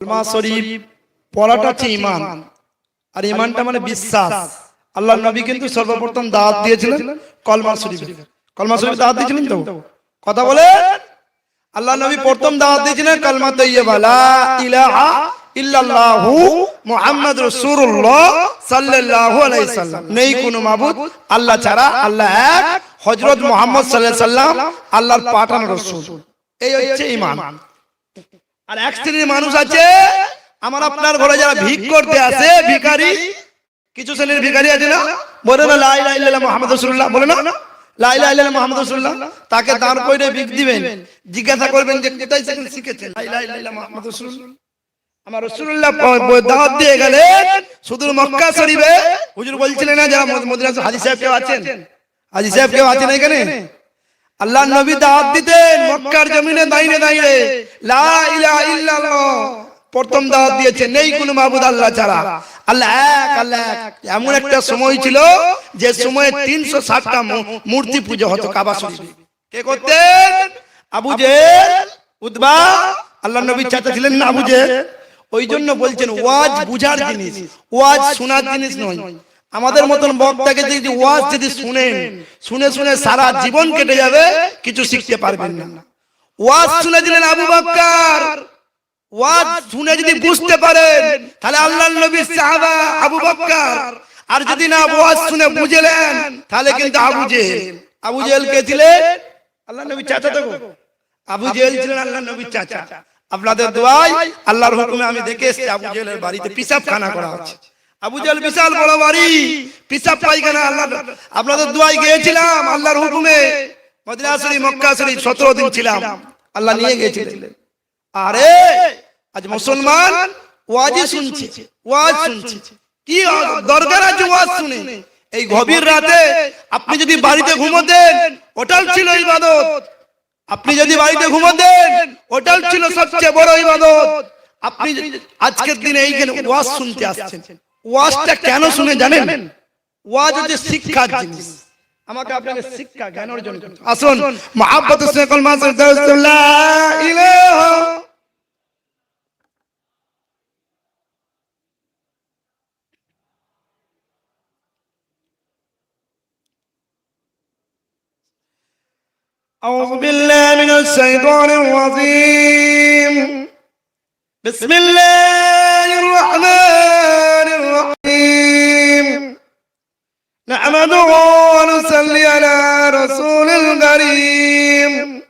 কলমা শরীফ, পড়াটা হচ্ছে ইমান আর ইমানটা মানে বিশ্বাস। আল্লাহ নবী কিন্তু সর্বপ্রথম দাওয়াত দিয়েছিলেন কলমা শরীফ। কলমা শরীফ দাওয়াত দিয়েছিলেন তো? কথা বলে? আল্লাহ নবী প্রথম দিয়েছিলেন ইলাহা সাল্লাল্লাহু আল্লাহ ছাড়া আল্লাহ এক। হযরত সাল্লাম আল্লাহর এই হচ্ছে আর এক শ্রেণির মানুষ আছে আমার আপনার ঘরে যারা ভিক করতে আসে ভিখারি কিছু শ্রেণির ভিখারি আছে না? বলে না লাই লাই মোহাম্মদ রসুল্লাহ বলে না? লাই লাই লাইলা মোহাম্মদ রসুল্লাহ তাকে দাঁড় করে ভিক দিবেন জিজ্ঞাসা করবেন যে কোথায় সেখানে শিখেছেন? লাই লাই লাইলা মোহাম্মদ রসুল্লাহ আমার রসুল্লাহ দাওয়াত দিয়ে গেলেন শুধু মক্কা শরীফে। হুজুর বলছিলেন না যারা মদিনা হাজি সাহেব কেউ আছেন? হাজি সাহেব কেউ আছেন এখানে? আল্লাহ নবী দাওয়াত দিতেন মক্কার জমিনে দাঁড়িয়ে দাঁড়িয়ে লা ইলাহা ইল্লাল্লাহ। প্রথম দাওয়াত দিয়েছে নেই কোনো মাবুদ আল্লাহ ছাড়া। আল্লাহ এক আল্লাহ এক। এমন একটা সময় ছিল যে সময়ে তিনশো ষাটটা মূর্তি পুজো হতো কাবা শরীফে। কে করতেন? আবু জেল উদ্বা আল্লাহ নবী চাচা ছিলেন না আবু জেল ওই জন্য বলছেন ওয়াজ বুঝার জিনিস। ওয়াজ শোনার জিনিস নয়। আমাদের মতন বক্তাকে যদি ওয়াজ যদি শুনেন শুনে শুনে সারা জীবন কেটে যাবে কিছু শিখতে পারবেন না। ওয়াজ শুনে দিলেন আবু বক্কর। ওয়াজ শুনে যদি বুঝতে পারেন তাহলে আল্লাহর নবী সাহাবা আবু বক্কর। আর যদি না ওয়াজ শুনে বুঝলেন তাহলে কিন্তু আবু জেহেল আবু জেহেল কে ছিলেন আল্লাহ নবী চাচা তো আবু জেহেল ছিলেন আল্লাহ নবীর চাচা। আপনাদের দোয়াই আল্লাহর হুকুমে আমি দেখে এসেছি আবু জেহেলের বাড়িতে পিসাব খানা করা হচ্ছে আবু জেহেল বিশাল বড় বাড়ি পিসাব পায়খানা আল্লাহ আপনাদের দোয়াই গিয়েছিলাম আল্লাহর হুকুমে। মদিনা শরীফ মক্কা শরীফ সতেরো দিন ছিলাম। আল্লাহ নিয়ে গিয়েছিলেন। আরে আজ মুসলমান ওয়াজি শুনছে ওয়াজ শুনছে। কি দরকার আছে ওয়াজ? শুনে। এই গভীর রাতে আপনি যদি বাড়িতে ঘুমোতেন ওটাও ছিল ইবাদত। আপনি যদি বাড়িতে ঘুমোতেন ওটাও ছিল সবচেয়ে বড় ইবাদত। আপনি আজকের দিনে এইখানে ওয়াজ শুনতে আসছেন ওয়াজটা কেন শুনে জানেন ওয়াজ হচ্ছে শিক্ষার জিনিস আমাকে আপনাকে শিক্ষা জ্ঞান অর্জন করতে হবে। আসুন মহাব্বত সকল মাসের দরজুল্লাহ ইলাহা أعوذ بالله من الشيطان الرجيم بسم الله الرحمن نحمده ونصلي على رسول الكريم.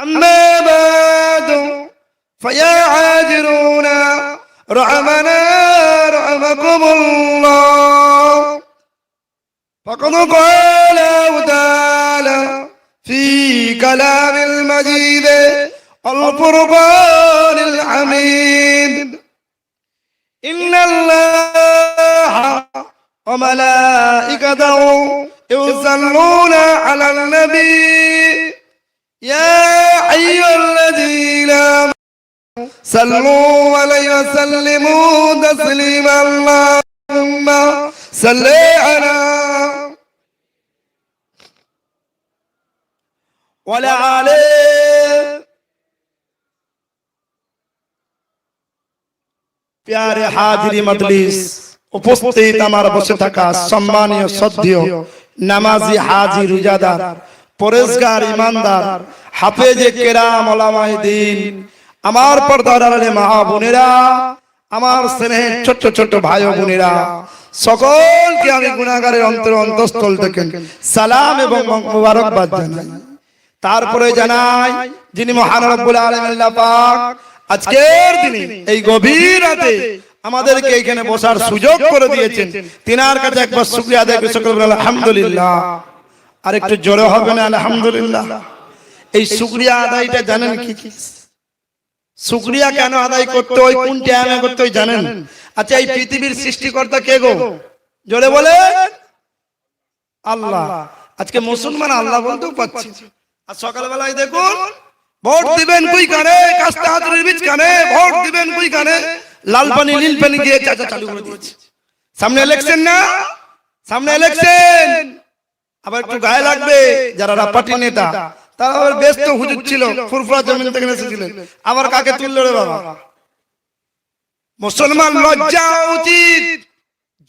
أما بعد فيا عاجرون رحمنا رحمكم الله. فقد قال تعالى في كلام المجيد الفرقان الحميد. إن الله وملائكته يصلون على النبي. يا أيها الذين صلوا عليه وسلموا تسليما. اللهم صل على ولا عليه يا हाजिरी مجلس. উপস্থিত আমার বসে থাকা সম্মানীয় শ্রদ্ধেয় নামাজি হাজি রুজাদার, পরেশগার ইমানদার, হাফেজে কেরাম ওলামায়ে দিন, আমার পর্দার মা বোনেরা, আমার স্নেহের ছোট ছোট ভাই বোনেরা, সকলকে আমি গুণাগারের অন্তর অন্তঃস্থল থেকে সালাম এবং মুবারকবাদ জানাই। তারপরে জানাই, যিনি মহান রব্বুল আলামিন আল্লাহ পাক, আজকের দিনে এই গভীর রাতে আমাদেরকে এখানে বসার সুযোগ করে দিয়েছেন। তিনার কাছে একবার শুকরিয়া আদায় করে সকল আলহামদুলিল্লাহ। আর একটু জোরে হবে না আলহামদুলিল্লাহ। এই শুকরিয়া আদায়টা জানেন কি? শুকরিয়া কেন আদায় করতে হয়? কোন টাইমে করতে হয় জানেন? আচ্ছা এই পৃথিবীর সৃষ্টিকর্তা কে গো? জোরে বলে আল্লাহ। আজকে মুসলমান আল্লাহ বলতেও পাচ্ছি আর সকালবেলায় দেখুন ভোট দিবেন কুই কানে? কাস্তে হাতের বীজ কানে? ভোট দিবেন কুই কানে? লাল পানি নীল পানি দিয়ে চাচা চালু করে দিয়েছে সামনে ইলেকশন না সামনে ইলেকশন আবার একটু গায়ে লাগবে যারা রাপাটি নেতা তারা আবার ব্যস্ত হুজুর ছিল ফুরফুরা জমিন থেকে এসেছিলেন আবার কাকে তুললো রে বাবা মুসলমান লজ্জা উচিত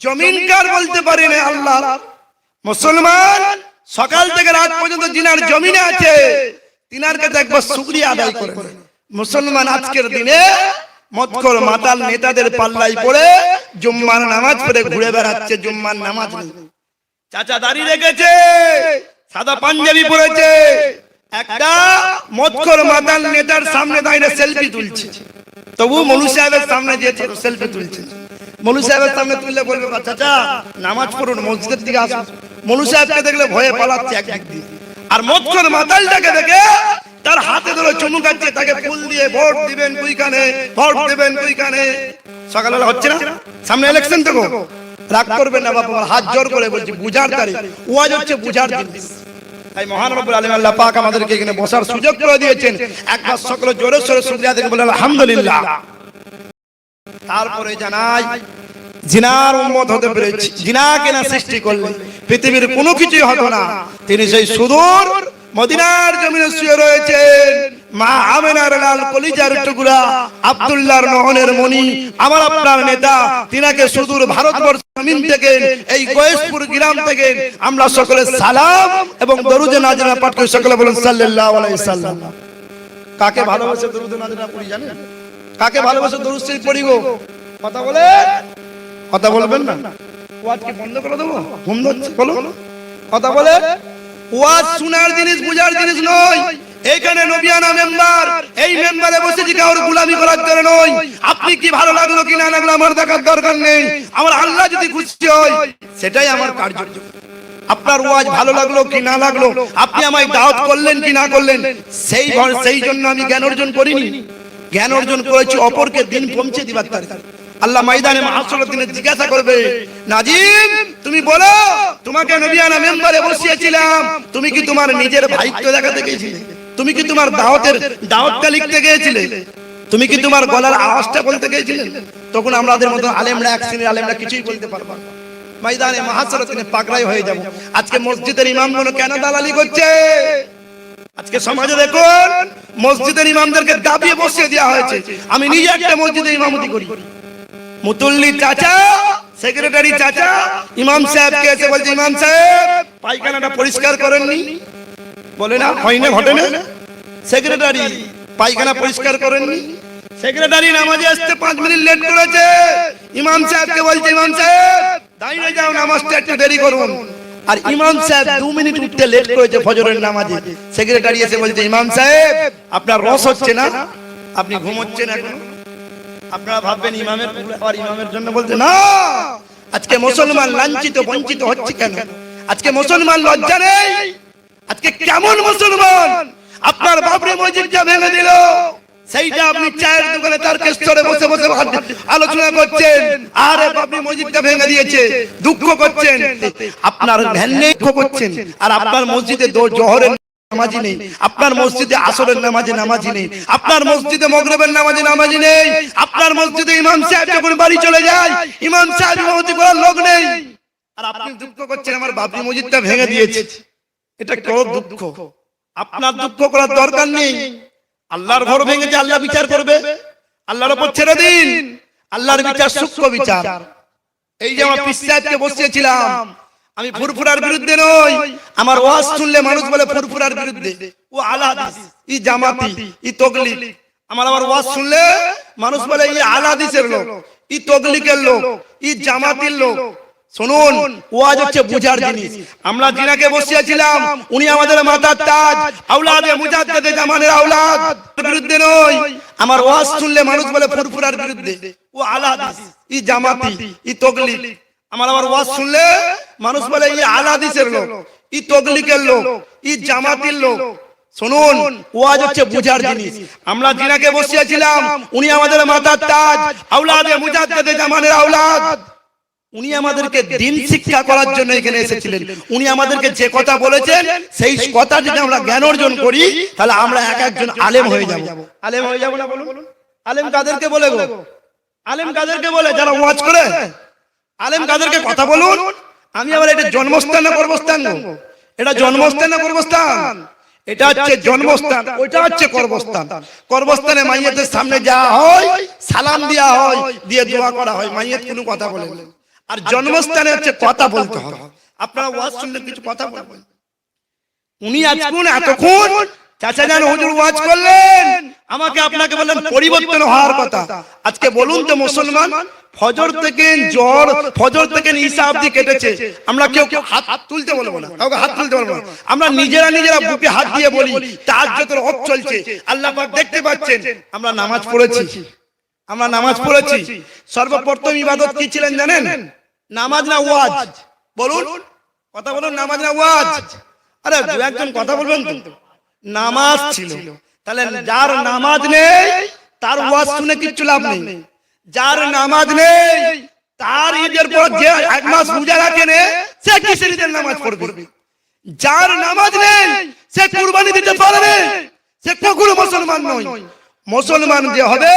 জমিন কার বলতে পারি না আল্লাহ মুসলমান সকাল থেকে রাত পর্যন্ত জিনার জমিনে আছে তিনার কাছে একবার শুক্রিয়া আদায় করে মুসলমান আজকের দিনে মৎকর মাতাল নেতাদের পাল্লাই পড়ে জুম্মার নামাজ পড়ে ঘুরে বেড়াচ্ছে জুম্মার নামাজ। নেই চাচা দাঁড়িয়ে রেখেছে সাদা পাঞ্জাবি পরেছে। একটা মৎকর মাতাল নেতার সামনে দাঁড়িয়ে সেলফি তুলছে। তবু মনু সাহেবের সামনে যে সেলফি তুলছে। মনু সাহেবের সামনে তুললে বলবে চাচা নামাজ পড়ুন মসজিদের দিকে আসুন। মনু সাহেবকে দেখলে ভয়ে পালাচ্ছে একদিক দিয়ে আর মৎকর মাতালটাকে দেখে তার হাতে ধরে চমুকাচ্ছে তাকে ফুল দিয়ে ভোট দিবেন কুইখানে ভোট দিবেন কুইখানে সকালবেলা হচ্ছে না? সামনে ইলেকশন তো রাগ করবেন না বাবা হাত জোর করে বলছি, বুঝার তারিখ। ওয়াজ হচ্ছে বুঝার জিনিস তাই মহান রব্বুল আল্লাহ পাক আমাদেরকে এখানে বসার সুযোগ করে দিয়েছেন। একবার সকলে জোরে সোরে শুকরিয়া দেখে বলে আলহামদুলিল্লাহ। তারপরে জানাই জিনার উম্মত হতে পেরেছি। জিনা কেনা সৃষ্টি করলে পৃথিবীর কোনো কিছুই হতো না। তিনি সেই সুদূর মদিনার জমিনে শুয়ে রয়েছেন। মা আমেনার লাল কলিজার টুকরা আব্দুল্লাহর নহনের মণি আমার আপনার নেতা তিনাকে সুদূর ভারতবর্ষ জমিন থেকে এই গয়েশপুর গ্রাম থেকে আমরা সকলে সালাম এবং দরুদে নাজরা পাঠ করে সকলে বলেন সাল্লাল্লাহু আলাইহি সাল্লাম। কাকে ভালোবাসে দরুদে নাজরা পড়ি জানেন? কাকে ভালোবাসে দরুদ শরীফ পড়ি গো? কথা বলে কথা বলবেন না? ওয়াজ কি বন্ধ করে দেবো? ঘুম ধরছে বলো। কথা বলে? ওয়াজ শোনার জিনিস বুঝার জিনিস নয়। এইখানে নবিয়ানা মেম্বার এই মেম্বারে বসেছি কারোর গুলামি করার জন্য নয়। আপনি কি ভালো লাগল কি না লাগল আমার দেখার দরকার নেই। আমার আল্লাহ যদি খুশি হয় সেটাই আমার কার্য আপনার ওয়াজ ভালো লাগল কি না লাগল? আপনি আমায় দাওয়াত করলেন কি না করলেন? সেই সেই জন্য আমি জ্ঞান অর্জন করিনি। জ্ঞান অর্জন করেছি অপরকে দিন পৌঁছে দিবার তার আল্লাহ ময়দানে মাহাসরের দিনে জিজ্ঞাসা করবে, নাজিম, তুমি বলো, তোমাকে নবিয়ানা মেম্বারে বসিয়েছিলাম। তুমি কি তোমার নিজের ভাইত্ব দেখাতে গিয়েছিলে? তুমি কি তোমার দাওয়াতের দাওয়াতটা লিখতে গিয়েছিলে? তুমি কি তোমার গলার আওয়াজটা বলতে গিয়েছিলে? তখন আমাদের মতো আলেমরা, এক শ্রেণির আলেমরা কিছুই বলতে পারব না। ময়দানে দিনে পাকড়াই হয়ে যাব। আজকে মসজিদের ইমামগুলো কেন দালালি করছে? আজকে সমাজে দেখুন, মসজিদের ইমামদেরকে দাবিয়ে বসিয়ে দেওয়া হয়েছে। আমি নিজে একটা মসজিদে ইমামতি করি। মুতুল্লি চাচা সেক্রেটারি চাচা, ইমাম সাহেবকে এসে বলছে, ইমাম সাহেব, পায়খানাটা পরিষ্কার করেননি। বলে না, হয় না, ঘটে না। সেক্রেটারি পায়খানা পরিষ্কার করেননি। সেক্রেটারি নামাজে আসতে পাঁচ মিনিট লেট করেছে। ইমাম সাহেবকে বলছে, ইমাম সাহেব, দাঁড়িয়ে যাও, নামাজটা একটু দেরি করুন। আর ইমাম সাহেব দু মিনিট উঠতে লেট করেছে ফজরের নামাজে। সেক্রেটারি এসে বলছে, ইমাম সাহেব, আপনার রস হচ্ছে না, আপনি ঘুমোচ্ছেন এখন। আপনারা ভাববেন ইমামের আর ইমামের জন্য বলতে না! আজকে মুসলমান লাঞ্ছিত বঞ্চিত হচ্ছে কেন? আজকে মুসলমান লজ্জা নেই? আজকে কেমন মুসলমান? আপনার বাবরি মসজিদটা ভেঙে দিল। সেইটা আপনি চায়ের দোকানে তার কেষ্টরে বসে বসে আলোচনা করছেন আরে বাবরি মসজিদটা ভেঙে দিয়েছে দুঃখ করছেন। আপনার ভ্যানে দুঃখ করছেন। আর আপনার মসজিদে জোহরের নামাজি নেই। আপনার মসজিদে আসরের নামাজে নামাজি নেই। আপনার মসজিদে মগরবের নামাজে নামাজি নেই। আপনার মসজিদে ইমাম সাহেব যখন বাড়ি চলে যায় ইমাম সাহেব ইমামতি করার লোক নেই। আর আপনি দুঃখ করছেন আমার বাবরি মসজিদটা ভেঙে দিয়েছে। এটা কেউ দুঃখ। আপনার দুঃখ করার দরকার নেই। আল্লাহর ঘর ভেঙেছে আল্লাহ বিচার করবে আল্লাহর উপর ছেড়ে দিন। আল্লাহর বিচার সূক্ষ্ম বিচার এই যে আমার পিস সাহেবকে বসিয়েছিলাম। আমি ফুরফুরার বিরুদ্ধে নই। আমার ওয়াজ শুনলে মানুষ বলে ফুরফুরার বিরুদ্ধে। ও আলাদিস ই জামাতি ই তগলিক আমার আমার ওয়াজ শুনলে মানুষ বলে ই আলাদিসের লোক ই তগলিকের লোক ই জামাতির লোক। শুনুন ওয়াজ হচ্ছে বুঝার জিনিস। আমরা জিনাকে বসিয়েছিলাম উনি আমাদের মাতার তাজ। আওলাদে মুজাদ্দেদে জামানের আওলাদ। বিরুদ্ধে নই। আমার ওয়াজ শুনলে মানুষ বলে ফুরফুরার বিরুদ্ধে। ও আলাদিস ই জামাতি ই তগলিক আমার আমার ওয়াজ শুনলে মানুষ বলে ই আলাদিসের লোক ই তগলিকের লোক ই জামাতির লোক। শুনুন ওয়াজ হচ্ছে বুঝার জিনিস। আমরা জিনাকে বসিয়েছিলাম উনি আমাদের মাতার তাজ আওলাদে মুজাদ্দেদে জামানের আওলাদ। উনি আমাদেরকে দিন শিক্ষা করার জন্য এখানে এসেছিলেন। উনি আমাদেরকে যে কথা বলেছেন সেই কথা যদি আমরা জ্ঞান অর্জন করি তাহলে আমরা এক একজন আলেম হয়ে যাব। আলেম হয়ে যাব না বলুন? আলেম কাদেরকে বলে গো? আলেম কাদেরকে বলে যারা ওয়াজ করে আলেম কাদেরকে কথা বলুন আমি আবার এটা জন্মস্থান না কর্মস্থান এটা জন্মস্থান না কর্মস্থান? এটা হচ্ছে জন্মস্থান। ওইটা হচ্ছে কর্মস্থান। কর্মস্থানে। মাইয়াতের সামনে যাওয়া হয় সালাম দেওয়া হয় দিয়ে দোয়া করা হয়। মাইয়াত কোনো কথা বলে। আর জন্মস্থানে হচ্ছে কথা বলতে হবে। আপনারা ওয়াজ শুনলে কিছু কথা বলবেন? উনি আজকুন এতক্ষণ চাচা জান হুজুর ওয়াজ করলেন। আমাকে আপনাকে বললেন পরিবর্তন হওয়ার কথা। আজকে বলুন তো মুসলমান ফজর থেকে জ্বর ফজর থেকে ঈসা অব্দি কেটেছে। আমরা কেউ কেউ হাত তুলতে বলব না কাউকে হাত তুলতে বলব না। আমরা নিজেরা নিজেরা বুকে হাত দিয়ে বলি তার যত রব চলছে আল্লাহ পাক দেখতে পাচ্ছেন আমরা নামাজ পড়েছি। আমরা নামাজ পড়েছি। সর্বপ্রথম ইবাদত কি ছিলেন জানেন? নামাজ না ওয়াজ? বলুন। কথা বলুন নামাজ না ওয়াজ? আরে দু একজন কথা বলবেন তো নামাজ ছিল। তাহলে যার নামাজ নেই তার ওয়াজ শুনে কিচ্ছু লাভ নেই। যার নামাজ নেই তার ঈদের পর যে এক মাস রোজা রাখে নে, সে কিসের ঈদের নামাজ পড়বে? যার নামাজ নেই সে কুরবানি দিতে পারবে সে কখনো মুসলমান নয়। মুসলমান যে হবে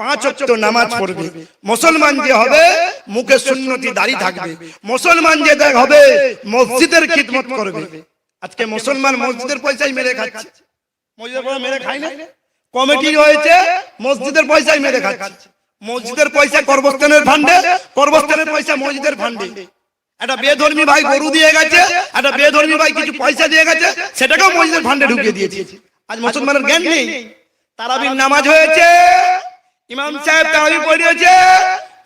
পাঁচ ওয়াক্ত নামাজ পড়বে। মুসলমান যে হবে মুখে সুন্নতি দাড়ি থাকবে। মুসলমান যে দেখ হবে মসজিদের খিদমত করবে। আজকে মুসলমান মসজিদের পয়সাই মেরে খাচ্ছে। মসজিদের পয়সা মেরে খায় না? কমিটি হয়েছে? মসজিদের পয়সায় মেরে খাচ্ছে। মসজিদের পয়সা কর্মস্থানের ফান্ডে? কর্মস্থানের পয়সা মসজিদের ফান্ডে? একটা বেধর্মী ভাই গরু দিয়ে গেছে একটা বেধর্মী ভাই কিছু পয়সা দিয়ে গেছে সেটাকেও মসজিদের ফান্ডে ঢুকিয়ে দিয়েছে। আজ মুসলমানের জ্ঞান নেই। তারাবির নামাজ হয়েছে। ইমাম সাহেব তারাবি পড়িয়েছে।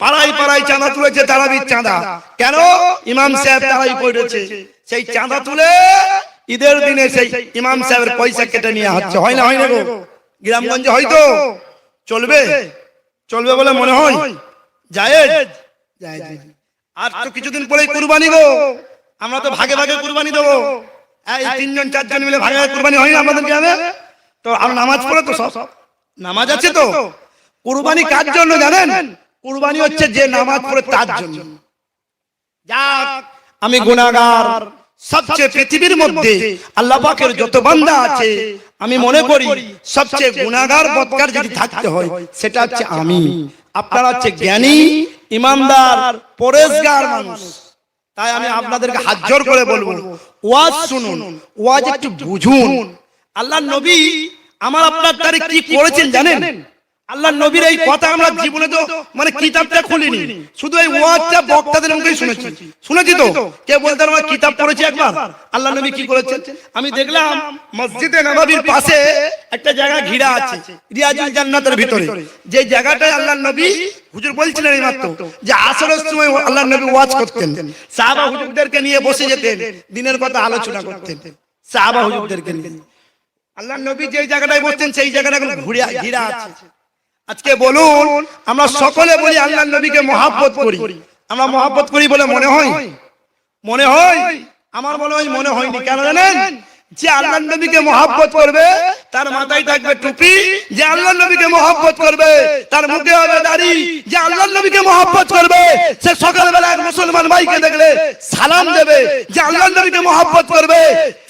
পাড়াই পাড়াই চাঁদা তুলেছে তারাবির চাঁদা। কেন? ইমাম সাহেব তারাবি পড়েছে। সেই চাঁদা তুলে ঈদের দিনে সেই ইমাম সাহেবের পয়সা কেটে নিয়ে হচ্ছে হয় না হয় না গো? গ্রামগঞ্জে হয়তো চলবে। চলবে। বলে মনে হয়। জায়েজ। জায়েজ। আর তো কিছুদিন পরেই কুরবানি গো আমরা তো ভাগে ভাগে কুরবানি দেবো। এই তিনজন চারজন মিলে ভাগে ভাগে কুরবানি হয় না আমাদের গ্রামে? তো আর নামাজ পড়ে তো সব। নামাজ আছে তো। কুরবানি কার জন্য জানেন? কুরবানি হচ্ছে যে নামাজ পড়ে তার জন্য। যাক আমি গুনাহগার। সবচেয়ে পৃথিবীর মধ্যে আল্লাহ পাকের যত বান্দা আছে আমি মনে করি সবচেয়ে গুনাহগার বদকার যদি থাকতে হয় সেটা হচ্ছে আমি। আপনারা হচ্ছে জ্ঞানী ইমানদার পরেশগার মানুষ। তাই আমি আপনাদেরকে হাত জোর করে বলব। ওয়াজ শুনুন ওয়াজ একটু বুঝুন। আল্লাহ নবী আমার আপনার তারিখ কি করেছেন জানেন? আল্লাহ নবীর এই কথা আমরা জীবনে তো মানে কিতাবটা খুলিনি। শুধু এই ওয়াজটা বক্তাদের মুখেই শুনেছি। শুনেছি। তো? কে বলতে আমরা কিতাব পড়েছি একবার? আল্লাহ নবী কি করেছেন? আমি দেখলাম মসজিদে নববীর পাশে একটা জায়গা ঘিরা আছে। রিয়াজুল জান্নাতের ভিতরে। যে জায়গাটায় আল্লাহ নবী হুজুর বলছিলেন এই মাত্র। যে আসরের সময় আল্লাহ নবী ওয়াজ করতেন। সাহাবা হুজুরদেরকে নিয়ে বসে যেতেন। দিনের কথা আলোচনা করতেন। সাহাবা হুজুরদেরকে নিয়ে। আল্লাহ নবী যে জায়গাটায় বসতেন সেই জায়গাটা ঘুরে ঘিরা আছে আজকে বলুন আমরা সকলে বলি আল্লাহ নবীকে মহাব্বত করি। আমরা মহাব্বত করি বলে মনে হয়? মনে হয়? আমার মনে হয় মনে হয়নি। কেন জানেন? যে আল্লাহ নবীকে মহাব্বত করবে তার মাথায় থাকবে টুপি। যে আল্লাহ নবীকে মহাব্বত করবে তার মুখে হবে দাড়ি। যে আল্লাহ নবীকে মহাব্বত করবে সে সকালবেলা এক মুসলমান ভাইকে দেখলে সালাম দেবে। যে আল্লাহ নবীকে মহাব্বত করবে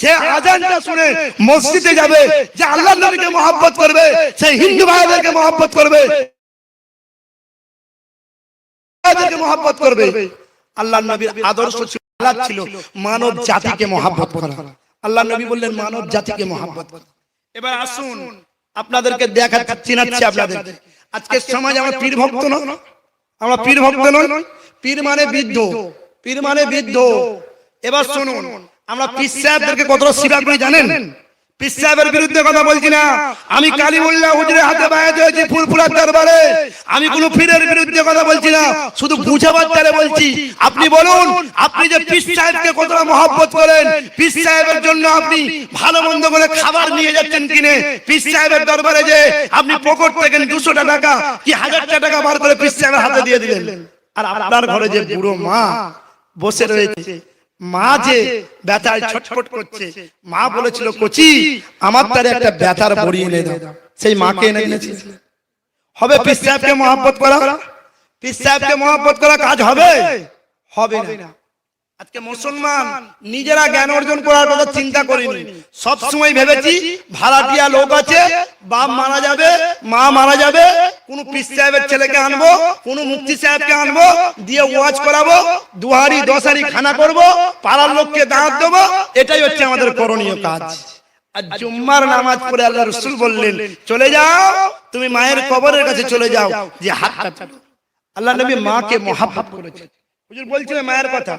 সে আজানটা শুনে মসজিদে যাবে। যে আল্লাহ নবীকে মহাব্বত করবে সে হিন্দু ভাইদেরকে মহাব্বত করবে। মহাব্বত করবে। আল্লাহ নবীর আদর্শ ছিল ছিল মানব জাতিকে মহাব্বত করা। আল্লাহ নবী বললেন মানব জাতিকে মহাব্বত এবার আসুন আপনাদেরকে দেখা চিনাচ্ছি আপনাদের আজকে সমাজ আমরা পীর ভক্ত নয় আমরা পীর ভক্ত নয় পীর মানে বৃদ্ধ। পীর মানে বৃদ্ধ। এবার শুনুন আমরা পীর সাহেবদেরকে কতটা স্বীকার করি জানেন? পীর সাহেবের বিরুদ্ধে কথা বলছি না। আমি কালিমুল্লাহ হুজুরের হাতে বায়াত হয়েছি ফুলফুলার দরবারে। আমি কোন পীরের বিরুদ্ধে কথা বলছি না। শুধু বুঝাবার তারে বলছি। আপনি বলুন আপনি যে পীর সাহেবকে কতটা মহব্বত করেন পীর সাহেবের জন্য আপনি ভালো মন্দ করে খাবার নিয়ে যাচ্ছেন কিনে। পীর সাহেবের দরবারে যে আপনি পকেট থেকে দুশো টাকা কি হাজারটা টাকা বার করে পীর সাহেবের হাতে দিয়ে দিলেন। আর আপনার ঘরে যে বুড়ো মা বসে রয়েছে মা যে ব্যথায় ছটফট করছে মা বলেছিল কচি আমার তার একটা ব্যথার বড়ি এনে দাও। সেই মাকে এনে দিয়েছি হবে পিস সাহেবকে মহাব্বত করা পিস সাহেবকে মহাব্বত করা কাজ হবে? হবে না। আজকে মুসলমান নিজেরা জ্ঞান অর্জন করার কথা চিন্তা করিনি। সব সময় ভেবেছি, ভাড়াটিয়া লোক আছে, বাপ মারা যাবে, মা মারা যাবে, কোন পিস সাহেবের ছেলেকে আনব, কোন মুক্তি সাহেবকে আনব, দিয়ে ওয়াজ করাবো, দুহারি দশারি খানা করব, পাড়ার লোককে দাঁত দেবো, এটাই হচ্ছে আমাদের করণীয় কাজ। আর জুম্মার নামাজ পড়ে আল্লাহ রসুল বললেন, চলে যাও, তুমি মায়ের কবরের কাছে চলে যাও, যে ছাড়ো। আল্লাহ নবী মাকে মহাব্বত করেছে হুজুর বলছিলেন মায়ের কথা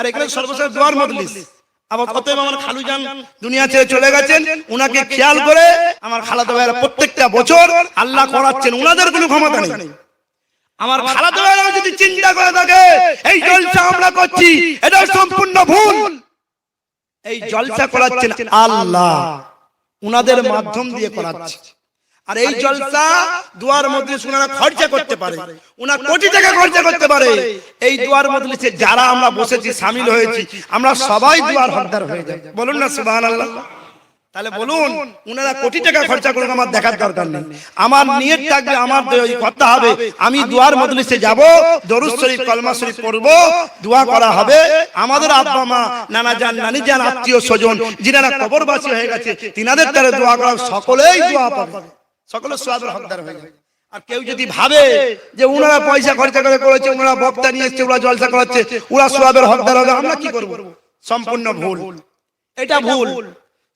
আর এখানে সর্বশেষ দোয়ার মজলিস। আবার অতএব আমার খালু যান দুনিয়া ছেড়ে চলে গেছেন উনাকে খেয়াল করে আমার খালাতো ভাইয়েরা প্রত্যেকটা বছর আল্লাহ করাচ্ছেন উনাদের কোনো ক্ষমতা নেই। আমার খালাতো ভাইয়েরা যদি চিন্তা করে থাকে এই জলসা আমরা করছি এটা সম্পূর্ণ ভুল। এই জলসা করাচ্ছেন আল্লাহ। উনাদের মাধ্যম দিয়ে করাচ্ছে। আর এই জলসা দুয়ার মধ্যে উনারা খরচা করতে পারে। উনা কোটি টাকা খরচা করতে পারে। এই দুয়ার মজলিসে যারা আমরা বসেছি সামিল হয়েছি আমরা সবাই দুয়ার হকদার হয়ে যাই। বলুন না সুবহানাল্লাহ। তাহলে বলুন উনারা কোটি টাকা খরচা করুন আমার দেখার দরকার নেই। আমার নিয়ত থাকবে আমার কথা হবে। আমি দুয়ার মজলিসে যাব দরুদ শরীফ কলমা শরীফ পড়ব দোয়া করা হবে। আমাদের আব্বা মা নানা জান নানি জান আত্মীয় স্বজন যিনারা কবরবাসী হয়ে গেছে তিনাদের দ্বারা দোয়া করা সকলেই দোয়া পাবে সকলে সোয়াবের হকদার হয়ে যাবে। আর কেউ যদি ভাবে যে ওনারা পয়সা খরচা করে করেছে উনারা বক্তা নিয়ে এসছে ওরা জলসা করাচ্ছে ওরা সোয়াবের হকদার হবে আমরা কি করব? সম্পূর্ণ ভুল। এটা ভুল।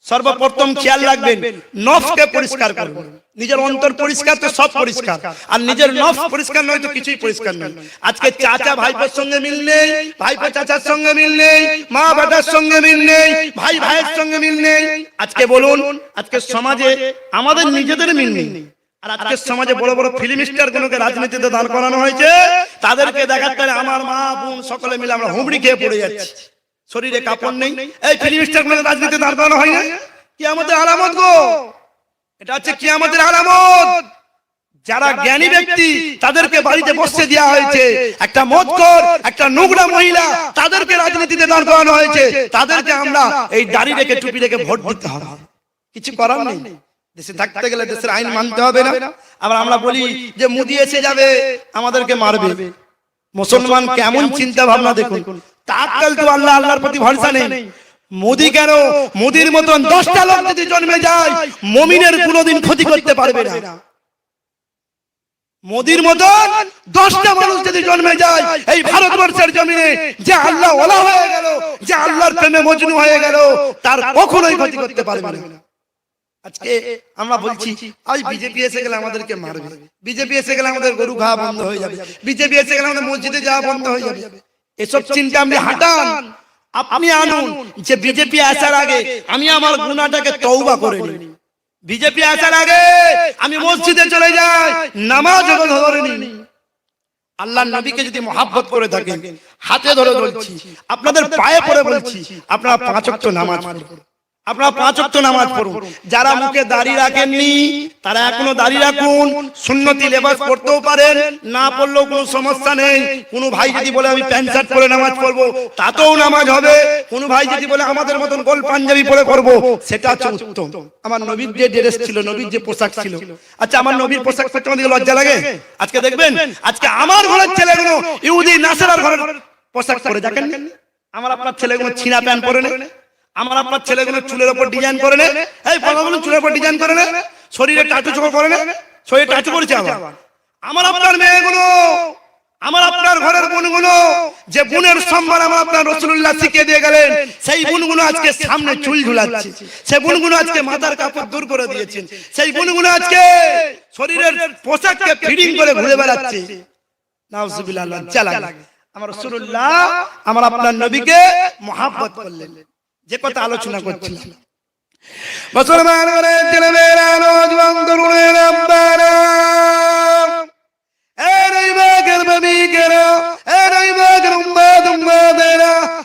সর্বপ্রথম খেয়াল রাখবেন নফকে পরিষ্কার করবেন নিজের অন্তর পরিষ্কার তো সব পরিষ্কার। আর নিজের নফ পরিষ্কার নয় তো কিছুই পরিষ্কার নয়। আজকে চাচা ভাইপোর সঙ্গে মিল নেই ভাইপো চাচার সঙ্গে মিল নেই মা বেটার সঙ্গে মিল নেই ভাই ভাইয়ের সঙ্গে মিল নেই। আজকে বলুন আজকে সমাজে আমাদের নিজেদের মিল নেই। আর আজকের সমাজে বড় বড় ফিল্ম স্টার গুলোকে রাজনীতিতে দাঁড় করানো হয়েছে তাদেরকে দেখাতে আমার মা বোন সকলে মিলে আমরা হুমড়ি খেয়ে পড়ে যাচ্ছি। শরীরে কাপড় নেই। এই ফিল্ম স্টার গুলোকে রাজনীতিতে দাঁড় করানো হয় না? কি আমাদের আলামত গো। এটা হচ্ছে কি আমাদের আলামত। যারা জ্ঞানী ব্যক্তি তাদেরকে বাড়িতে বসতে দেওয়া হয়েছে। একটা মদকর একটা নোংরা মহিলা তাদেরকে রাজনীতিতে দাঁড় করানো হয়েছে। তাদেরকে আমরা এই দাড়ি রেখে টুপি রেখে ভোট দিতে হবে। কিছু করার নেই। দেশে থাকতে গেলে দেশের আইন মানতে হবে না। আবার আমরা বলি যে মুদি এসে যাবে আমাদেরকে মারবে। মুসলমান কেমন চিন্তা ভাবনা দেখুন তাকাল তো আল্লাহ আল্লাহর প্রতি ভরসা নেই। মোদি কেন? মোদির মতন দশটা লোক যদি জন্মে যায় মমিনের কোনোদিন ক্ষতি করতে পারবে না। মোদির মতন দশটা মানুষ যদি জন্মে যায় এই ভারতবর্ষের জমিনে যে আল্লাহ ওলা হয়ে গেল যে আল্লাহর প্রেমে মজনু হয়ে গেল তার কখনোই ক্ষতি করতে পারবে না। আজকে আমরা বলছি আজ বিজেপি এসে গেলে আমাদেরকে মারবে। বিজেপি এসে গেলে আমাদের গরু খাওয়া বন্ধ হয়ে যাবে। বিজেপি এসে গেলে আমাদের মসজিদে যাওয়া বন্ধ হয়ে যাবে এসব চিন্তা আপনি হাঁটান। আপনি আনুন যে বিজেপি আসার আগে আমি আমার গুণাটাকে তৌবা করে নি বিজেপি আসার আগে আমি মসজিদে চলে যাই নামাজ ধরে নি আল্লাহ নবীকে যদি মহাব্বত করে থাকেন হাতে ধরে বলছি আপনাদের পায়ে পড়ে বলছি। আপনারা পাঁচ নামাজ পড়ুন। আপনারা পাঁচ ওয়াক্ত নামাজ পড়ুন। যারা মুখে দাড়ি রাখেননি তারা এখনও দাড়ি রাখুন সুন্নতি লেবাস পড়তেও পারেন না পড়লেও কোনো সমস্যা নেই। কোনো ভাই যদি বলে আমি প্যান্ট শার্ট পরে নামাজ পড়ব তাতেও নামাজ হবে। কোনো ভাই যদি বলে আমাদের মতন গোল পাঞ্জাবি পরে করব সেটা হচ্ছে উত্তম। আমার নবীর যে ড্রেস ছিল নবীর যে পোশাক ছিল। আচ্ছা আমার নবীর পোশাক পরতে আমাদের লজ্জা লাগে? আজকে দেখবেন। আজকে আমার ঘরের ছেলেগুলো ইউদি নাসেরার ঘরের পোশাক পরে দেখেন আমার আপনার ছেলেগুলো ছিনা প্যান্ট পরে নেই আমার আপনার ছেলেগুলো চুলের উপর ডিজাইন করে নে। এই পলাগুলো চুলের উপর ডিজাইন করে নে। শরীরে টাটু চোখ করে নে। শরীরে টাটু করেছে আবার। আমার আপনার মেয়েগুলো, আমার আপনার ঘরের বোনগুলো, যে বোনের সম্মান আমার আপনার রসুল্লাহ শিখিয়ে দিয়ে গেলেন, সেই বোনগুলো আজকে সামনে চুল ঝুলাচ্ছে। সেই বোনগুলো আজকে মাথার কাপড় দূর করে দিয়েছেন সেই বোনগুলো আজকে শরীরের পোশাককে ফিডিং করে ঘুরে বেড়াচ্ছে। নাউজুবিল্লাহ আমার রসুল্লাহ আমার আপনার নবীকে মহাব্বত করলেন। যে কথা আলোচনা করছিলাম। মুসলমান করে ছেলেমেয়েরা নজওয়ান তরুণের আব্বারা। উম্মাদ উম্মাদেরা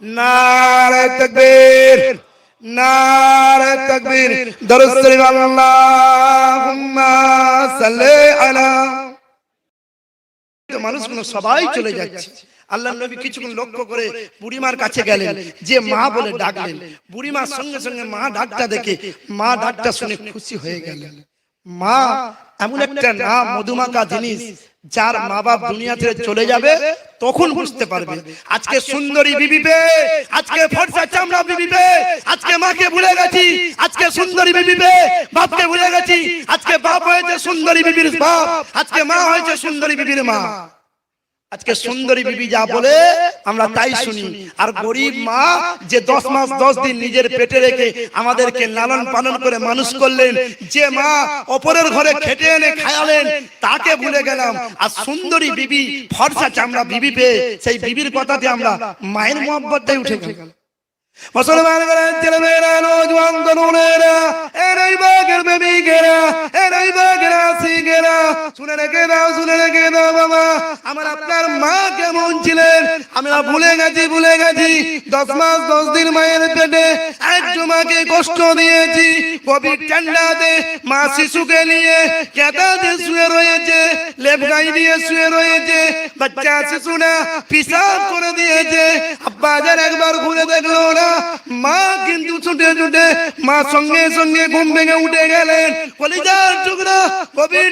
নারায়ে তাকবীর নারায়ে তাকবীর। দরুদ শরীফ আল্লাহুম্মা সাল্লি আলা মানুষগুলো সবাই চলে যাচ্ছে। আল্লাহ নবী কিছুক্ষণ লক্ষ্য করে বুড়িমার কাছে গেলেন। যে মা বলে ডাকলেন। বুড়িমার সঙ্গে সঙ্গে মা ডাকটা দেখে মা ডাকটা শুনে খুশি হয়ে গেলেন। মা এমন একটা নাম মধুমাখা জিনিস। যার মা বাপ দুনিয়া ছেড়ে চলে যাবে তখন বুঝতে পারবে। আজকে সুন্দরী বিবি পে আজকে ফর্সা চামড়া বিবি পে আজকে মাকে ভুলে গেছি আজকে সুন্দরী বিবি পে বাপকে ভুলে গেছি আজকে বাপ হয়েছে সুন্দরী বিবির বাপ আজকে মা হয়েছে সুন্দরী বিবির মা। আজকে সুন্দরী বিবি যা বলে আমরা তাই শুনি। আর গরিব মা যে দশ মাস দশ দিন নিজের পেটে রেখে আমাদেরকে লালন পালন করে মানুষ করলেন। যে মা অপরের ঘরে খেটে এনে খায়ালেন তাকে ভুলে গেলাম। আর সুন্দরী বিবি ফর্সা চামড়া বিবি পেয়ে সেই বিবির কথাতে আমরা মায়ের মোহাম্মতটাই উঠে গেল মুসলমান ঘরের ছেলেমেয়েরা নজওয়ান আমার মা কেমন কষ্ট দিয়েছি। ঠান্ডাতে মা শিশুকে নিয়ে কেতাতে শুয়ে রয়েছে, লেপ গাই দিয়ে শুয়ে রয়েছে। বাচ্চা শিশুরা পিসাব করে দিয়েছে। আব্বা একবার ঘুরে দেখল না। মা কিন্তু ছুটে ছুটে মা সঙ্গে সঙ্গে ঘুম ভেঙে উঠে গেলেন। কলিজার টুকরা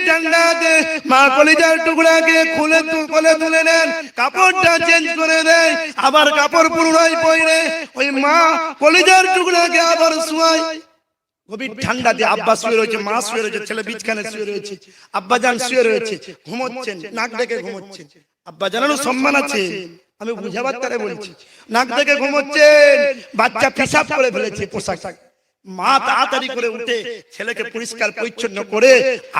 ঠান্ডাতে মা কলিজার টুকরাকে খুলে কোলে তুলে নেন। কাপড়টা চেঞ্জ করে দেয়, আবার কাপড় পরে ওই মা কলিজার টুকরাকে আবার শুয়ায়। আব্বা শুয়ে রয়েছে শুয়ে রয়েছে শুয়ে রয়েছে ঘুমোচ্ছেন, নাক ডেকে ঘুমোচ্ছেন। আব্বা জানানো সম্মান আছে। আমি বুঝাবার তারে বলছি। নাক থেকে ঘুমোচ্ছেন। বাচ্চা পেশাব করে ফেলেছে পোশাক। মা তাড়াতাড়ি করে উঠে ছেলেকে পরিষ্কার পরিচ্ছন্ন করে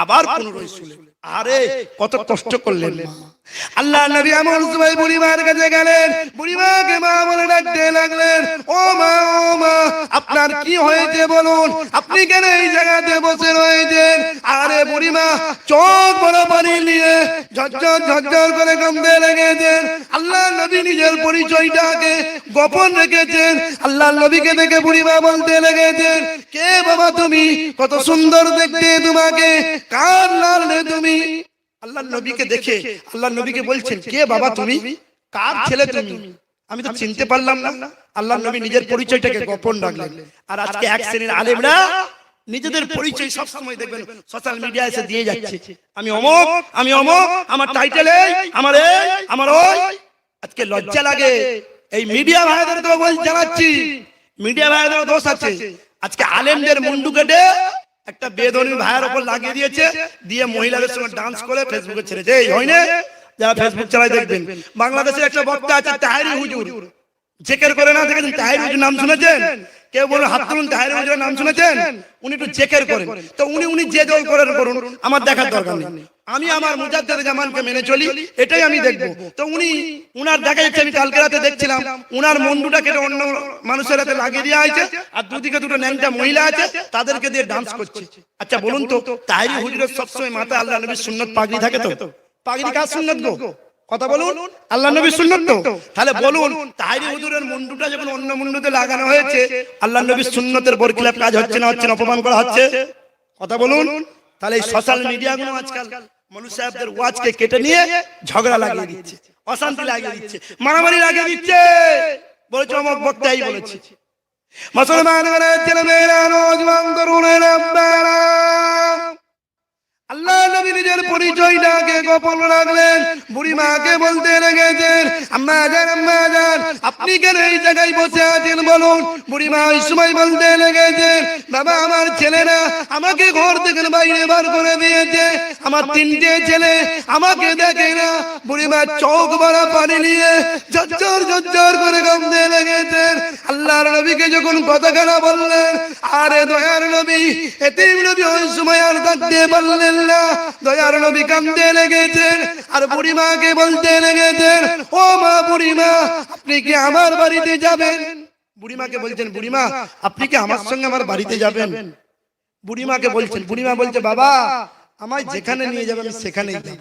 আবার পুনরায় শুলে। আরে কত কষ্ট করলেন। আল্লাহ নবী এমন সময় বুড়িমার কাছে গেলেন। বুড়িমাকে মা বলে ডাকতে লাগলেন। ও মা ও মা আপনার কি হয়েছে বলুন? আপনি কেন এই জায়গাতে বসে রয়েছেন? আরে বুড়িমা চোখ বড় পানি নিয়ে ঝরঝর ঝরঝর করে কামতে লেগেছেন। আল্লাহ নবী নিজের পরিচয়টাকে গোপন রেখেছেন। আল্লাহ নবীকে দেখে বুড়িমা বলতে লেগেছেন কে বাবা তুমি? কত সুন্দর দেখতে তোমাকে। কার লাল তুমি? আল্লাহ নবীকে দেখে আল্লাহ নবীকে বলছেন কে বাবা তুমি? কার ছেলে তুমি? আমি তো চিনতে পারলাম না। আল্লাহ নবী নিজের পরিচয়টাকে গোপন রাখলেন। আর আজকে এক শ্রেণির আলেমরা নিজেদের পরিচয় সব সময় দেখবেন সোশ্যাল মিডিয়া এসে দিয়ে যাচ্ছে। আমি অমক আমি অমক আমার টাইটেল আমার এই আমার ওই। আজকে লজ্জা লাগে। এই মিডিয়া ভাইদের তো বল জানাচ্ছি মিডিয়া ভাইদের দোষ আছে। আজকে আলেমদের মুন্ডু কেটে একটা বেদনী ভাইয়ের উপর লাগিয়ে দিয়েছে দিয়ে মহিলাদের সঙ্গে ডান্স করে ফেসবুকে ছেড়েছে এই হয় না? যারা ফেসবুক চালায় দেখবেন। বাংলাদেশের একটা বক্তা আছে তাহারি হুজুর। জেকের করে না দেখেছেন? তাহের নাম শুনেছেন? কেউ বলুন হাত তুলুন তাহের নাম শুনেছেন? উনি একটু জেকের করেন। তো উনি উনি যে দল করেন করুন। আমার দেখার দরকার নেই। আমি আমার মুজাদ্দের জামানকে মেনে চলি এটাই আমি দেখব। তো উনি উনার দেখা যাচ্ছে আমি কালকে রাতে দেখছিলাম। উনার মন্ডুটা কেটে অন্য মানুষের হাতে লাগিয়ে দেওয়া হয়েছে আর দুদিকে দুটো ন্যাংটা মহিলা আছে তাদেরকে দিয়ে ডান্স করছে। আচ্ছা বলুন তো তাহেরি হুজুরের সবসময় মাথা আল্লাহ নবীর সুন্নত পাগড়ি থাকে তো? পাগড়ি কার সুন্নত গো? কথা বলুন? আল্লাহ নবী সুন্নত তো। তাহলে বলুন তাহিরি হুজুরের মুন্ডুটা যখন অন্য মুন্ডুতে লাগানো হয়েছে আল্লাহ নবীর সুন্নতের বরকিলাপ কাজ হচ্ছে না হচ্ছে না অপমান করা হচ্ছে। কথা বলুন। তাহলে এই সোশ্যাল মিডিয়া গুলো আজকাল মনু সাহেবদের ওয়াজকে কেটে নিয়ে ঝগড়া লাগিয়ে দিচ্ছে অশান্তি লাগিয়ে দিচ্ছে। মারামারি লাগিয়ে দিচ্ছে। বলেছে অমক বক্তাই বলেছে। মুসলমান ছেলে মেয়েরা নজওয়ান তরুণেরা আল্লাহ নবী নিজের গোপন রাখলেন। বুড়ি মাকে বলতে আম্মা যান আম্মা যান, আপনি কেন এই জায়গায় বসে আছেন বলুন? বুড়ি মা ওই সময় বলতে লেগেছেন বাবা, আমার ছেলেরা আমাকে ঘর থেকে বাইরে বার করে দিয়েছে। আমার তিনটে ছেলে আমাকে দেখে না। বুড়ি মা চোখ বড় পানি নিয়ে ঝরঝর করে কামতে লেগেছেন। আল্লাহর নবীকে যখন কথাখানা বললেন, আরে দয়ার নবী, এতিম নবী ওই সময় আর থাকতে পারলেন দয়ার নবী কান্দে লেগেছেন আর বুড়িমাকে বলতে লেগেছেন ও মা বুড়িমা আপনি কি আমার বাড়িতে যাবেন? বুড়িমাকে বলছেন বুড়িমা আপনি কি আমার সঙ্গে আমার বাড়িতে যাবেন? বুড়িমাকে বলছেন বুড়িমা বলছে বাবা আমায় যেখানে নিয়ে যাবে আমি সেখানেই যাব।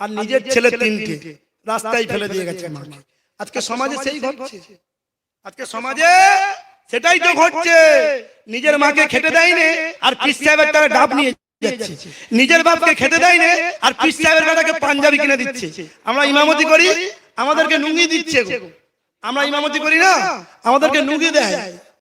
আর নিজের ছেলে তিনটে রাস্তায় ফেলে দিয়ে গেছে মাকে। আজকে সমাজে সেই ঘটছে। আজকে সমাজে সেটাই তো ঘটছে। নিজের মাকে খেতে দেয়নি আর পিস সাহেবের তারা ডাব নিয়ে নিজের বাপকে খেতে দেয় না আর পিস সাহেবের বেটাকে পাঞ্জাবি কিনে দিচ্ছে। আমরা ইমামতি করি আমাদেরকে নুঙ্গি দিচ্ছে আমরা ইমামতি করি না আমাদেরকে নুঙ্গি দেয়।